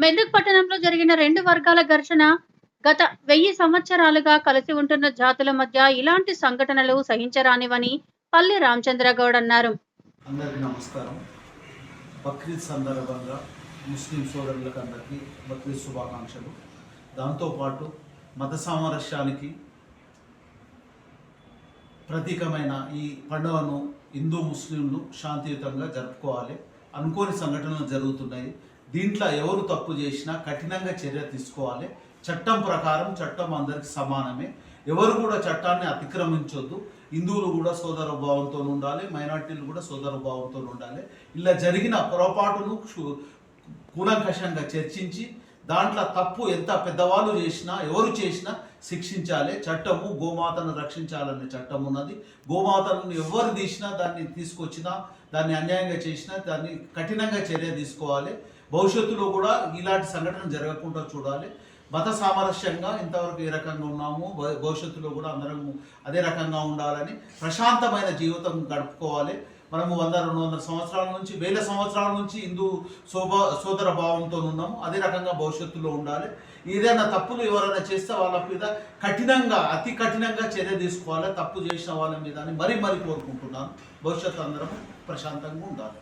మెదక్ పట్టణంలో జరిగిన రెండు వర్గాల ఘర్షణ గత వెయ్యి సంవత్సరాలుగా కలిసి ఉంటున్న జాతుల మధ్య ఇలాంటి సంఘటనలు సహించరానివని పల్లె రామచంద్రగౌడ్ అన్నారు. అందరికీ నమస్కారం. బక్రీద్ సందర్భంగా ముస్లిం సోదరులకు అందరికీ బక్రీద్ శుభాకాంక్షలు. దాంతోపాటు మత సామరస్యానికి ప్రతీకమైన ఈ పండుగను హిందూ ముస్లింలు శాంతియుతంగా జరుపుకోవాలి. అనుకోని సంఘటనలు జరుగుతున్నాయి. దీంట్లో ఎవరు తప్పు చేసినా కఠినంగా చర్య తీసుకోవాలి. చట్టం ప్రకారం చట్టం అందరికి సమానమే. ఎవరు కూడా చట్టాన్ని అతిక్రమించొద్దు. హిందువులు కూడా సోదర భావంతో ఉండాలి. మైనార్టీలు కూడా సోదర భావంతో ఉండాలి. ఇలా జరిగిన పొరపాటును కూలంకషంగా చర్చించి దాంట్లో తప్పు ఎంత పెద్దవాళ్ళు చేసినా ఎవరు చేసినా శిక్షించాలి. చట్టము గోమాతను రక్షించాలనే చట్టం ఉన్నది. గోమాతను ఎవరు తీసినా దాన్ని తీసుకొచ్చినా దాన్ని అన్యాయంగా చేసినా దాన్ని కఠినంగా చర్య తీసుకోవాలి. భవిష్యత్తులో కూడా ఇలాంటి సంఘటన జరగకుండా చూడాలి. మత సామరస్యంగా ఇంతవరకు ఏ రకంగా ఉన్నాము భవిష్యత్తులో కూడా అందరం అదే రకంగా ఉండాలని ప్రశాంతమైన జీవితం గడుపుకోవాలి. మనము వంద రెండు వందల సంవత్సరాల నుంచి వేల సంవత్సరాల నుంచి హిందూ శోభ సోదర భావంతో ఉన్నాము. అదే రకంగా భవిష్యత్తులో ఉండాలి. ఏదైనా తప్పులు ఎవరైనా చేస్తే వాళ్ళ మీద కఠినంగా అతి కఠినంగా చర్య తీసుకోవాలి. తప్పు చేసిన వాళ్ళ మీద అని మరీ మరీ కోరుకుంటున్నాను. భవిష్యత్తు అందరం ప్రశాంతంగా ఉండాలి.